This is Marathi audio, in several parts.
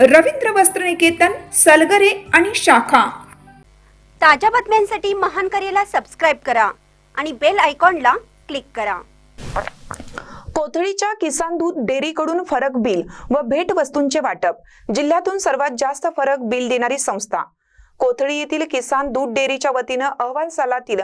रवींद्र वस्त्रनिकेतन सलगरे आणि शाखा. ताज्या बातम्यांसाठी महान करेला सबस्क्राईब करा आणि बेल आयकॉनला क्लिक करा. कोथळीच्या किसान दूध डेअरीकडून फरक बिल व भेट वस्तूंचे वाटप. जिल्ह्यातून सर्वात जास्त फरक बिल देणारी संस्था. कोथळी येथील किसान दूध डेअरीच्या वतीनं अहवाल सालातील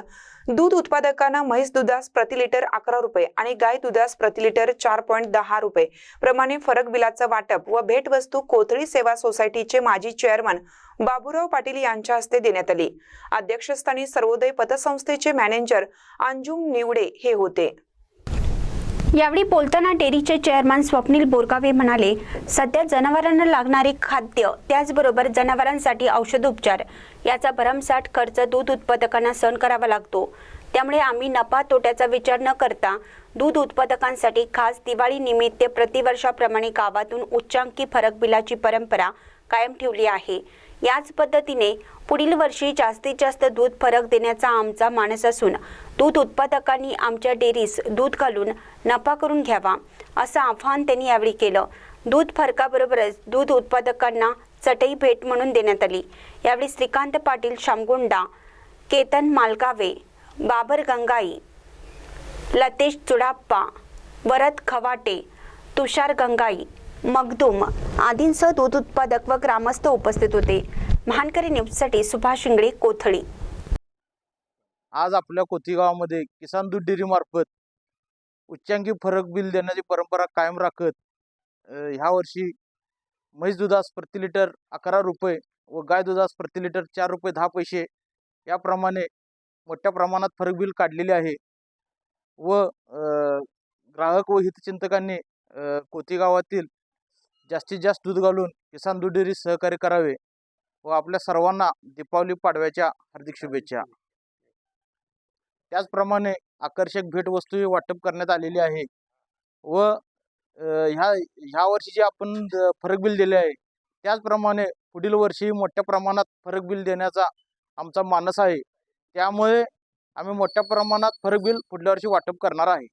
दूध उत्पादकांना म्हैस दुधास प्रति लिटर अकरा रुपये आणि गाय दुधास प्रति लिटर चार पॉईंट दहा रुपये प्रमाणे फरक बिलाचं वाटप व भेटवस्तू कोथळी सेवा सोसायटीचे माजी चेअरमन बाबूराव पाटील यांच्या हस्ते देण्यात आली. अध्यक्षस्थानी सर्वोदय पतसंस्थेचे मॅनेजर अंजुम निवडे हे होते. यावेळी बोलताना डेअरीचे चेअरमन स्वप्नील बोरगावे म्हणाले सध्या जनावरांना लागणारे खाद्य त्याचबरोबर जनावरांसाठी औषधोपचार याचा भरमसाठ खर्च दूध उत्पादकांना सहन करावा लागतो. त्यामुळे आम्ही नफा तोट्याचा विचार न करता दूध उत्पादकांसाठी खास दिवाळी निमित्त प्रतिवर्षाप्रमाणे गावातून उच्चांकी फरक बिलाची परंपरा कायम ठेवली आहे. याच पद्धतीने पुढील वर्षी जास्तीत जास्त दूध फरक देण्याचा आमचा मानस असून दूध उत्पादकांनी आमच्या डेअरीस दूध घालून नफा करून घ्यावा असं आव्हान त्यांनी यावेळी केलं. दूध फरकाबरोबरच दूध उत्पादकांना चटई भेट म्हणून देण्यात आली. यावेळी श्रीकांत पाटील शामगुंडा केतन मालकावे बाबर गंगाई लतेश चुडाप्पा वरद खवाटे तुषार गंगाई मगदूम आदींसह दूध उत्पादक व ग्रामस्थ उपस्थित होते. महानकरी न्यूजसाठी सुभाष शिंगडे कोथळी. आज आपल्या कोथीगावामध्ये किसान दूध डेअरीमार्फत उच्चांकी फरक बिल देण्याची परंपरा कायम राखत ह्या वर्षी म्हैस दुधास प्रति लिटर अकरा रुपये व गाय दुधास प्रति लिटर चार रुपये दहा पैसे याप्रमाणे मोठ्या प्रमाणात फरक बिल काढलेले आहे. व ग्राहक व हितचिंतकांनी कोतीगावातील गावातील जास्तीत जास्त दूध घालून किसान दूध डेअरी सहकार्य करावे व आपल्या सर्वांना दीपावली पाडव्याच्या हार्दिक शुभेच्छा. त्याचप्रमाणे आकर्षक भेटवस्तू वाटप करण्यात आलेली आहे. व ह्या ह्या वर्षी जे आपण फरक बिल दिले आहे त्याचप्रमाणे पुढील वर्षी मोठ्या प्रमाणात फरक बिल देण्याचा आमचा मानस आहे. त्यामुळे आम्ही मोठ्या प्रमाणात फरक बिल पुढल्या वर्षी वाटप करणार आहे.